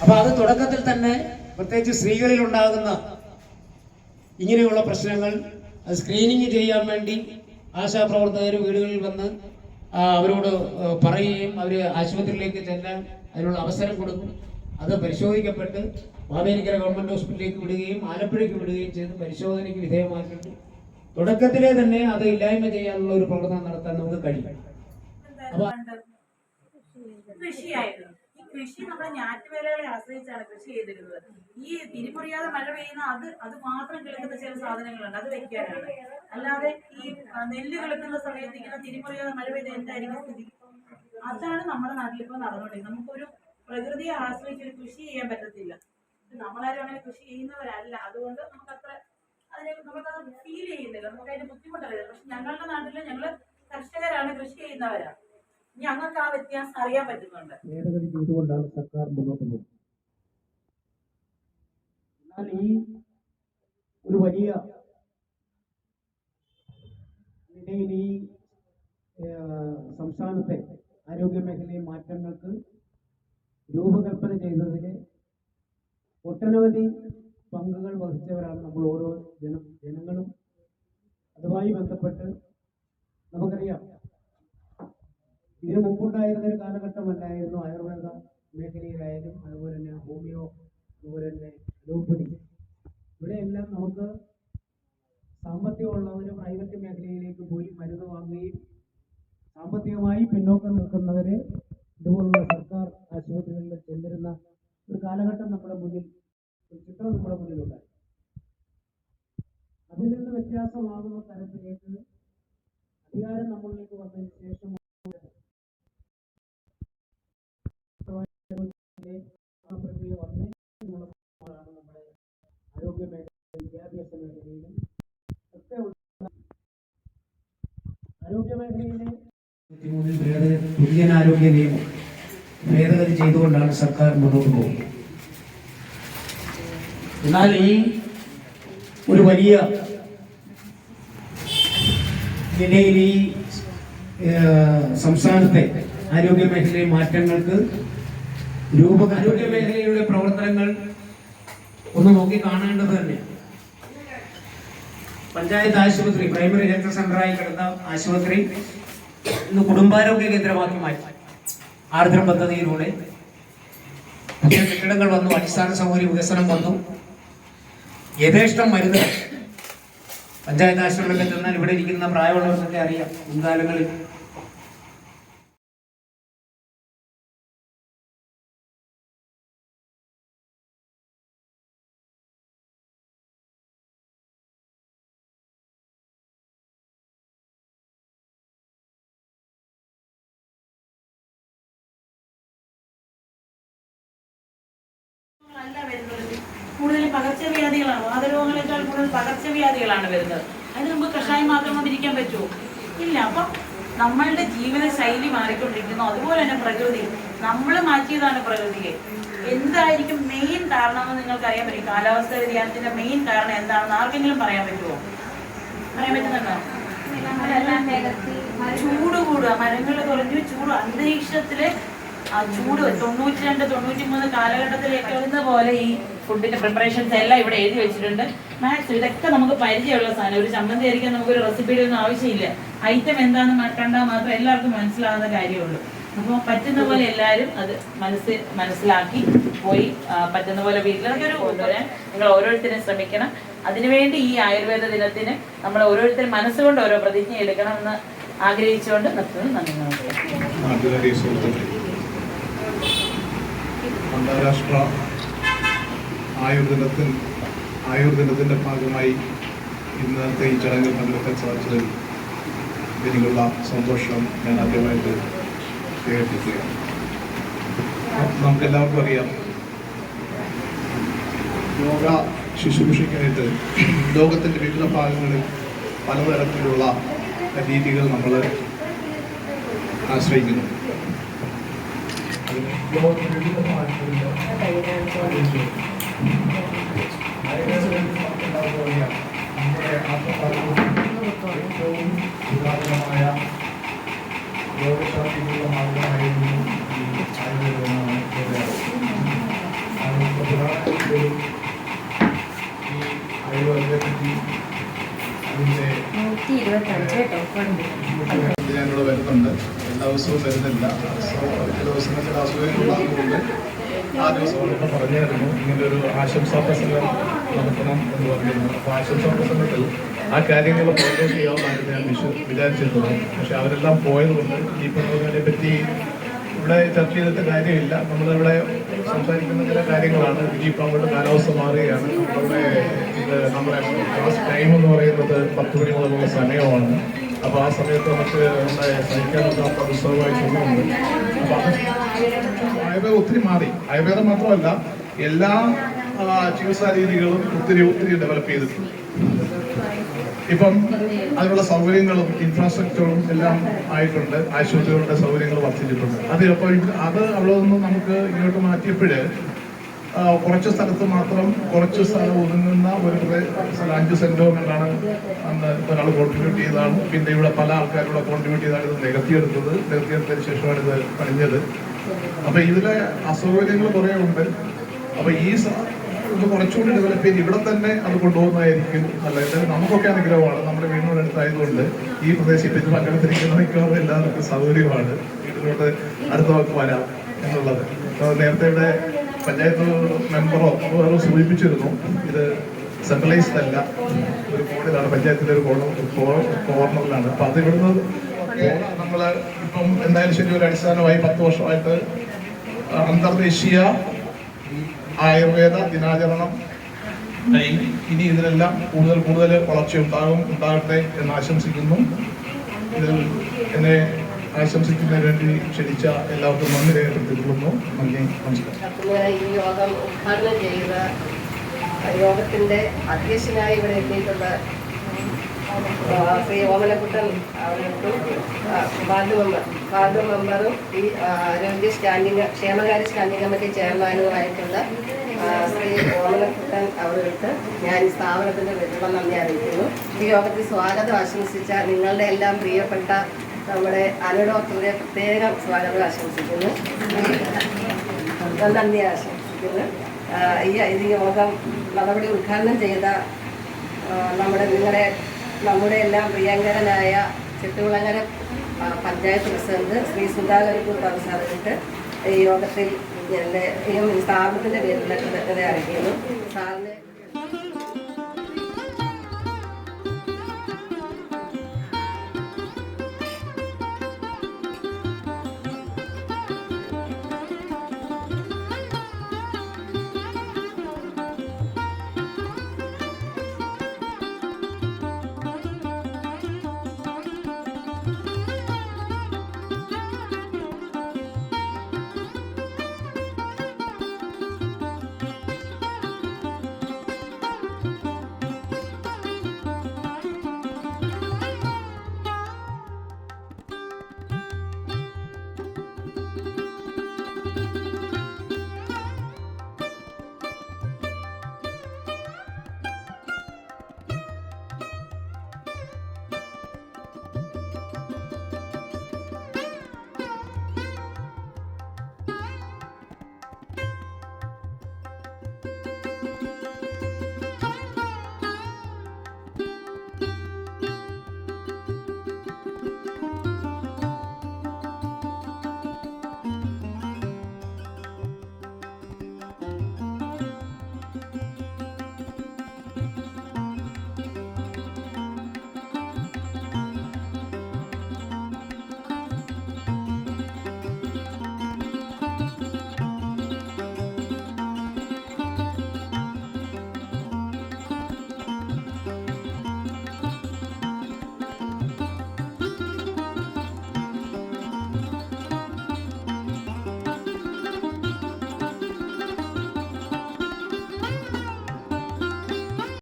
അപ്പൊ അത് തുടക്കത്തിൽ തന്നെ പ്രത്യേകിച്ച് സ്ത്രീകളിൽ ഉണ്ടാകുന്ന ഇങ്ങനെയുള്ള പ്രശ്നങ്ങൾ അത് സ്ക്രീനിങ് ചെയ്യാൻ വേണ്ടി ആശാപ്രവർത്തകർ വീടുകളിൽ വന്ന് അവരോട് പറയുകയും അവർ ആശുപത്രിയിലേക്ക് ചെല്ലാൻ അതിനുള്ള അവസരം കൊടുക്കും. അത് പരിശോധിക്കപ്പെട്ട് മാവേലിക്കര ഗവൺമെന്റ് ഹോസ്പിറ്റലിലേക്ക് വിടുകയും ആലപ്പുഴയ്ക്ക് വിടുകയും ചെയ്ത് പരിശോധനയ്ക്ക് വിധേയമാക്കിയിട്ട് തുടക്കത്തിലെ തന്നെ അത് ഇല്ലായ്മ ചെയ്യാനുള്ള ഒരു പ്രവർത്തനം നടത്താൻ നമുക്ക് കഴിയും. അപ്പൊ കൃഷിയായിരുന്നു. കൃഷി നമ്മുടെ ഞാറ്റുവേലകളെ ആശ്രയിച്ചാണ് കൃഷി ചെയ്തിരുന്നത്. ഈ തിരിമുറിയാതെ മഴ പെയ്യുന്ന അത് അത് മാത്രം കിളുക്കുന്ന ചില സാധനങ്ങളുണ്ട്. അത് വെക്കാനാണ്. അല്ലാതെ ഈ നെല്ല് കിളുക്കുന്ന സമയത്ത് ഇങ്ങനെ തിരിമുറിയാതെ മഴ പെയ്ത് എന്തായിരിക്കും സ്ഥിതി? അതാണ് നമ്മുടെ നാട്ടിലിപ്പോ നടന്നുകൊണ്ടിരിക്കുന്നത്. നമുക്കൊരു പ്രകൃതിയെ ആശ്രയിച്ച് ഒരു കൃഷി ചെയ്യാൻ പറ്റത്തില്ല. നമ്മളാരും അങ്ങനെ കൃഷി ചെയ്യുന്നവരല്ല. അതുകൊണ്ട് നമുക്കത്ര അതിനെ നമുക്കത് ഫീൽ ചെയ്യുന്നില്ല. നമുക്ക് അതിന്റെ ബുദ്ധിമുട്ടറിയില്ല പക്ഷെ ഞങ്ങളുടെ നാട്ടിൽ ഞങ്ങൾ കർഷകരാണ് കൃഷി ചെയ്യുന്നവരാണ് ഞങ്ങൾക്ക് ആ വ്യത്യാസം അറിയാൻ പറ്റുന്നുണ്ട്. ഭേദഗതി ചെയ്തുകൊണ്ടാണ് സർക്കാർ മുന്നോട്ട് പോകുന്നത്. എന്നാൽ ഈ ഒരു വലിയ ഈ സംസ്ഥാനത്തെ ആരോഗ്യ മേഖലയിൽ മാറ്റങ്ങൾക്ക് രൂപകൽപ്പന ചെയ്തതിന് ഒട്ടനവധി പങ്കുകൾ വഹിച്ചവരാണ് നമ്മൾ ഓരോ ജന ജനങ്ങളും. അതുമായി ബന്ധപ്പെട്ട് നമുക്കറിയാം ഇതിനു മുമ്പുണ്ടായിരുന്ന ഒരു കാലഘട്ടമല്ലായിരുന്നു ആയുർവേദ മേഖലയിലായാലും അതുപോലെ തന്നെ ഹോമിയോ അതുപോലെ തന്നെ അലോപ്പതി. ഇവിടെയെല്ലാം നമുക്ക് സാമ്പത്തികമുള്ളവര് പ്രൈവറ്റ് മേഖലയിലേക്ക് പോയി മരുന്ന് വാങ്ങുകയും സാമ്പത്തികമായി പിന്നോക്കം നിൽക്കുന്നവരെ ഇതുപോലുള്ള സർക്കാർ ആശുപത്രികളിൽ ചെന്നിരുന്ന ഒരു കാലഘട്ടം നമ്മുടെ മുന്നിൽ ഒരു ചിത്രം നമ്മുടെ മുന്നിലുണ്ടായി. അതിൽ നിന്ന് വ്യത്യാസമാകുന്ന തരത്തിലേക്ക് അധികാരം നമ്മളിലേക്ക് വന്നതിന് ശേഷം ആ ആരോഗ്യ നിയമം ഭേദഗതി ചെയ്തുകൊണ്ടാണ് സർക്കാർ മുന്നോട്ട് പോകുന്നത്. എന്നാൽ ഈ ഒരു വലിയ നിലയിൽ ഈ സംസ്ഥാനത്തെ ആരോഗ്യ മേഖലയിലെ മാറ്റങ്ങൾക്ക് രൂപ ആരോഗ്യ മേഖലയുടെ പ്രവർത്തനങ്ങൾ ഒന്ന് നോക്കി കാണേണ്ടത് തന്നെയാണ് പഞ്ചായത്ത് ആശുപത്രി പ്രൈമറി ഹെൽത്ത് സെന്ററായി കിടന്ന ആശുപത്രി ഇന്ന് കുടുംബാരോഗ്യ കേന്ദ്രമാക്കി മാറ്റി. ആർദ്രം പദ്ധതിയിലൂടെ പുതിയ കെട്ടിടങ്ങൾ വന്നു അടിസ്ഥാന സൗകര്യ വികസനം വന്നു. യഥേഷ്ടം മരുന്ന് പഞ്ചായത്ത് ആശുപത്രിയിൽ ചെന്നാൽ ഇവിടെ ഇരിക്കുന്ന പ്രായമുള്ളവർക്കൊക്കെ അറിയാം മുൻകാലങ്ങളിൽ അല്ല വരുന്നത്. കൂടുതൽ പകർച്ചവ്യാധികളാണ്. വാതരോഗങ്ങളെക്കാൾ കൂടുതൽ പകർച്ചവ്യാധികളാണ് വരുന്നത്. അതിന് നമുക്ക് കഷായം മാത്രം കൊണ്ടിരിക്കാൻ പറ്റുമോ? ഇല്ല. അപ്പം നമ്മളുടെ ജീവിത ശൈലി മാറിക്കൊണ്ടിരിക്കുന്നു. അതുപോലെ തന്നെ പ്രകൃതി. നമ്മൾ മാറ്റിയതാണ് പ്രകൃതിയെ എന്തായിരിക്കും മെയിൻ കാരണമെന്ന് നിങ്ങൾക്ക് അറിയാൻ പറ്റും കാലാവസ്ഥ വ്യതിയാനത്തിന്റെ മെയിൻ കാരണം എന്താണെന്ന് ആർക്കെങ്കിലും പറയാൻ പറ്റുമോ? പറയാൻ പറ്റുന്നുണ്ടോ? ചൂട് കൂടുക. മരങ്ങൾ കുറഞ്ഞു ചൂട്. അന്തരീക്ഷത്തിലെ ആ ചൂട് തൊണ്ണൂറ്റി രണ്ട് തൊണ്ണൂറ്റി മൂന്ന് കാലഘട്ടത്തിലേക്ക് വരുന്ന പോലെ ഈ ഫുഡിന്റെ പ്രിപ്പറേഷൻസ് എല്ലാം ഇവിടെ എഴുതി വെച്ചിട്ടുണ്ട്. മാക്സ് ഇതൊക്കെ നമുക്ക് പരിചയമുള്ള സാധനം. ഒരു ചമ്മന്തി ആയിരിക്കാൻ നമുക്ക് ഒരു റെസിപ്പിയുടെ ഒന്നും ആവശ്യമില്ല. ഐറ്റം എന്താണെന്ന് കണ്ടാൽ മാത്രം എല്ലാവർക്കും മനസ്സിലാവുന്ന കാര്യമുള്ളൂ. അപ്പോൾ പറ്റുന്ന പോലെ എല്ലാരും അത് മനസ്സ് മനസ്സിലാക്കി പോയി പറ്റുന്ന പോലെ വീട്ടിലൊക്കെ ഒരു കൊണ്ടുവരാൻ നിങ്ങൾ ഓരോരുത്തരും ശ്രമിക്കണം. അതിനുവേണ്ടി ഈ ആയുർവേദ ദിനത്തിന് നമ്മൾ ഓരോരുത്തരും മനസ്സുകൊണ്ട് ഓരോ പ്രതിജ്ഞ എടുക്കണം എന്ന് ആഗ്രഹിച്ചുകൊണ്ട് നിർത്തുന്നു. നന്ദി അന്താരാഷ്ട്ര ആയുർദിനത്തിൽ ആയുർദിനത്തിന്റെ ഭാഗമായി ഇന്നത്തെ ഈ ചടങ്ങിൽ പങ്കെടുക്കാൻ സാധിച്ചതിൽ എനിക്കുള്ള സന്തോഷം ഞാൻ ആദ്യമായിട്ട് രേഖപ്പെടുത്തുകയാണ്. നമുക്ക് എല്ലാവർക്കും അറിയാം യോഗ ശുശ്രൂഷയ്ക്കായിട്ട് ലോകത്തിന്റെ വിവിധ ഭാഗങ്ങളിൽ പലതരത്തിലുള്ള രീതികൾ നമ്മൾ ആശ്രയിക്കുന്നു. ലോകത്തിന്റെ വിവിധ ഭാഗങ്ങളിൽ നമ്മുടെ ആത്മപാർക്കും ഏറ്റവും പുരാതനമായ യോഗശാസ്ത്രത്തിലുള്ള മാർഗമായിരുന്നു ഈ പറയാറ് എങ്കിലും ഈ ആയുർവേദത്തെ പറ്റി അതിന്റെ ഞാനിവിടെ വരുന്നുണ്ട് ദിവസവും വരുന്നില്ല. സോ ചില ദിവസങ്ങൾ ചില അസുഖങ്ങളുള്ളതുകൊണ്ട് ആ ദിവസങ്ങളൊക്കെ പറഞ്ഞായിരുന്നു. ഇങ്ങനെ ഒരു ആശംസാ പ്രസംഗം നടത്തണം എന്ന് പറഞ്ഞിരുന്നു. അപ്പോൾ ആശംസാ പ്രസംഗത്തിൽ ആ കാര്യങ്ങൾ ഫോട്ടോ ചെയ്യാമെന്നായിരുന്നു ഞാൻ വിശ്വ വിചാരിച്ചിരുന്നത് പക്ഷെ അവരെല്ലാം പോയതുകൊണ്ട് ഈ പറഞ്ഞതിനെ പറ്റി ഇവിടെ ചർച്ച ചെയ്തിട്ട് കാര്യമില്ല. നമ്മളിവിടെ സംസാരിക്കുന്ന ചില കാര്യങ്ങളാണ്. ഇനിയിപ്പോൾ അങ്ങോട്ട് കാലാവസ്ഥ മാറുകയാണ്. നമ്മുടെ ഇത് നമ്മുടെ ക്ലാസ് ടൈം എന്ന് പറയുന്നത് പത്ത് മണി മുതലുള്ള സമയമാണ്. അപ്പോൾ ആ സമയത്ത് നമുക്ക് നമ്മുടെ സഹിക്കാനൊക്കെ പുസ്തകമായി തോന്നുന്നുണ്ട്. അപ്പോൾ ആയുർവേദം ഒത്തിരി മാറി. ആയുർവേദം മാത്രമല്ല എല്ലാ ചികിത്സാ രീതികളും ഒത്തിരി ഒത്തിരി ഡെവലപ്പ് ചെയ്തിട്ടുണ്ട്. ഇപ്പം അതിനുള്ള സൗകര്യങ്ങളും ഇൻഫ്രാസ്ട്രക്ചറും എല്ലാം ആയിട്ടുണ്ട്. ആശുപത്രികളുടെ സൗകര്യങ്ങൾ വർദ്ധിച്ചിട്ടുണ്ട്. അത് അപ്പോൾ അത് അവിടെ നിന്ന് നമുക്ക് ഇങ്ങോട്ട് മാറ്റിയപ്പോൾ കുറച്ച് സ്ഥലത്ത് മാത്രം കുറച്ച് സ്ഥലം ഒതുങ്ങുന്ന ഒരു അഞ്ച് സെന്റോ കണ്ടാണ് അന്ന് ഒരാൾ കോൺട്രിബ്യൂട്ട് ചെയ്തതാണ്. പിന്നെ ഇവിടെ പല ആൾക്കാരുടെ കോൺട്രിബ്യൂട്ട് ചെയ്താണ് ഇത് നികത്തിയെടുത്തത്. നികത്തിയെടുത്തതിന് ശേഷമാണ് ഇത് പണിഞ്ഞത്. അപ്പൊ ഇതിലെ അസൗകര്യങ്ങൾ കുറേ ഉണ്ട്. അപ്പൊ ഈ ഇത് കുറച്ചുകൂടി ഡെവലപ്പ് ചെയ്ത് ഇവിടെ തന്നെ അത് കൊണ്ടുപോകുന്നതായിരിക്കും അല്ല നമുക്കൊക്കെ അനുഗ്രഹമാണ്. നമ്മുടെ വീടിനോട് അടുത്തായതുകൊണ്ട് ഈ പ്രദേശത്ത് പങ്കെടുത്തിരിക്കുന്ന മിക്കവാറും എല്ലാവർക്കും സൗകര്യമാണ്. വീട്ടിലോട്ട് അടുത്ത വാക്ക് വരാം എന്നുള്ളത്. നേരത്തെ ഇവിടെ പഞ്ചായത്ത് മെമ്പറോ വേറോ സൂചിപ്പിച്ചിരുന്നു ഇത് സെൻട്രലൈസ്ഡ് അല്ല. ഒരു കോണിലാണ് പഞ്ചായത്തിന്റെ ഒരു കോർണറിലാണ് അപ്പം അത്. ഇവിടുന്ന് നമ്മൾ ഇപ്പം എന്തായാലും ശരി ഒരു അടിസ്ഥാനമായി പത്ത് വർഷമായിട്ട് അന്തർദേശീയ ആയുർവേദ ദിനാചരണം ഇനി ഇതിനെല്ലാം കൂടുതൽ കൂടുതൽ വളർച്ച ഉണ്ടാകും ഉണ്ടാകട്ടെ എന്ന് ആശംസിക്കുന്നു. ഇതിൽ എന്നെ ആശംസിക്കുന്നതിന് വേണ്ടി ക്ഷണിച്ച എല്ലാവർക്കും നന്ദി രേഖപ്പെടുത്തിക്കൊള്ളുന്നു. നന്ദി നമസ്കാരം. ഈ യോഗം അധ്യക്ഷനായി ഇവിടെ എത്തിയിട്ടുള്ള ശ്രീ ഓമനക്കുട്ടൻ അവർക്കും വാർഡ് മെമ്പർ വാർഡ് മെമ്പറും ഈ ആരോഗ്യ സ്റ്റാൻഡിംഗ് ക്ഷേമകാര്യ സ്റ്റാൻഡിംഗ് കമ്മിറ്റി ചെയർമാനുമായിട്ടുള്ള ശ്രീ ഓമനക്കുട്ടൻ അവർക്ക് ഞാൻ ഈ സ്ഥാപനത്തിന്റെ വിതരണം നന്ദി അറിയിക്കുന്നു. ഈ യോഗത്തിൽ സ്വാഗതം ആശംസിച്ച നിങ്ങളുടെ എല്ലാം പ്രിയപ്പെട്ട നമ്മുടെ അനു ഡോക്ടറുടെ പ്രത്യേകം സ്വാഗതം ആശംസിക്കുന്നു. നന്ദി ആശംസിക്കുന്നു. ഈ ഇത് യോഗം നടപടി ഉദ്ഘാടനം ചെയ്ത നമ്മുടെ നിങ്ങളുടെ നമ്മുടെ എല്ലാം പ്രിയങ്കരനായ ചെട്ടുകുളങ്ങര പഞ്ചായത്ത് പ്രസിഡന്റ് ശ്രീ സുധാകരപൂർ സാറിനിട്ട് ഈ യോഗത്തിൽ എന്റെ സ്ഥാപനത്തിന്റെ പേരിൽ അറിയിക്കുന്നു. സാറിന്